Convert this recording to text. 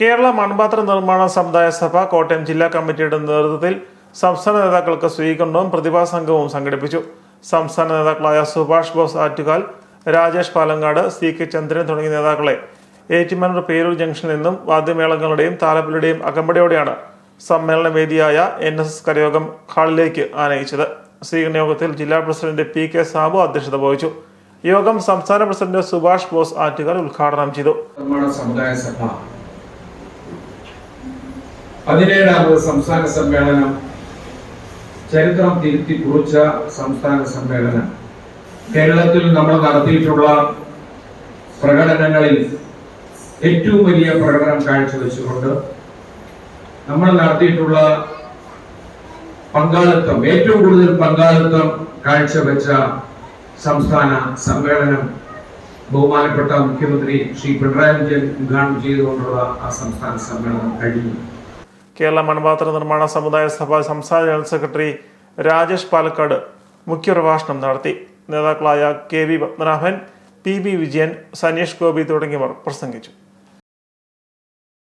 കേരള മൺപാത്ര നിർമ്മാണ സമുദായ സഭ കോട്ടയം ജില്ലാ കമ്മിറ്റിയുടെ നേതൃത്വത്തിൽ സംസ്ഥാന നേതാക്കൾക്ക് സ്വീകരണവും പ്രതിഭാ സംഘവും സംഘടിപ്പിച്ചു. സംസ്ഥാന നേതാക്കളായ സുഭാഷ് ബോസ് ആറ്റുകാൽ രാജേഷ് പാലങ്ങാട് സി കെ ചന്ദ്രൻ തുടങ്ങിയ നേതാക്കളെ ഏറ്റുമാനൂർ പേരൂർ ജംഗ്ഷനിൽ നിന്നും വാദ്യമേളങ്ങളുടെയും താലപ്പിലുടെയും അകമ്പടിയോടെയാണ് സമ്മേളന വേദിയായ എൻ എസ് എസ് കരയോഗം ഹാളിലേക്ക് ആനയിച്ചത്. സ്വീകരണ യോഗത്തിൽ ജില്ലാ പ്രസിഡന്റ് പി കെ സാബു അധ്യക്ഷത വഹിച്ചു. യോഗം സംസ്ഥാന പ്രസിഡന്റ് സുഭാഷ് ബോസ് ആറ്റുകാൽ ഉദ്ഘാടനം ചെയ്തു. സമുദായ സഭ പതിനേഴാമത് സംസ്ഥാന സമ്മേളനം. ചരിത്രം തിരുത്തി കുറിച്ച സംസ്ഥാന സമ്മേളനം. കേരളത്തിൽ നമ്മൾ നടത്തിയിട്ടുള്ള പ്രകടനങ്ങളിൽ ഏറ്റവും വലിയ പ്രകടനം കാഴ്ചവെച്ചുകൊണ്ട് നമ്മൾ നടത്തിയിട്ടുള്ള പങ്കാളിത്തം ഏറ്റവും കൂടുതൽ പങ്കാളിത്തം കാഴ്ചവെച്ച സംസ്ഥാന സമ്മേളനം ബഹുമാനപ്പെട്ട മുഖ്യമന്ത്രി ശ്രീ പിണറായി വിജയൻ ഉദ്ഘാടനം ചെയ്തുകൊണ്ടുള്ള ആ സംസ്ഥാന സമ്മേളനം കഴിഞ്ഞു. കേരള മൺപാത്ര നിർമ്മാണ സമുദായ സഭ സംസ്ഥാന ജനറൽ സെക്രട്ടറി രാജേഷ് പാലക്കാട് മുഖ്യപ്രഭാഷണം നടത്തി. നേതാക്കളായ K V Padmanabhan P B Vijayan Saneesh Gopi തുടങ്ങിയവർ പ്രസംഗിച്ചു.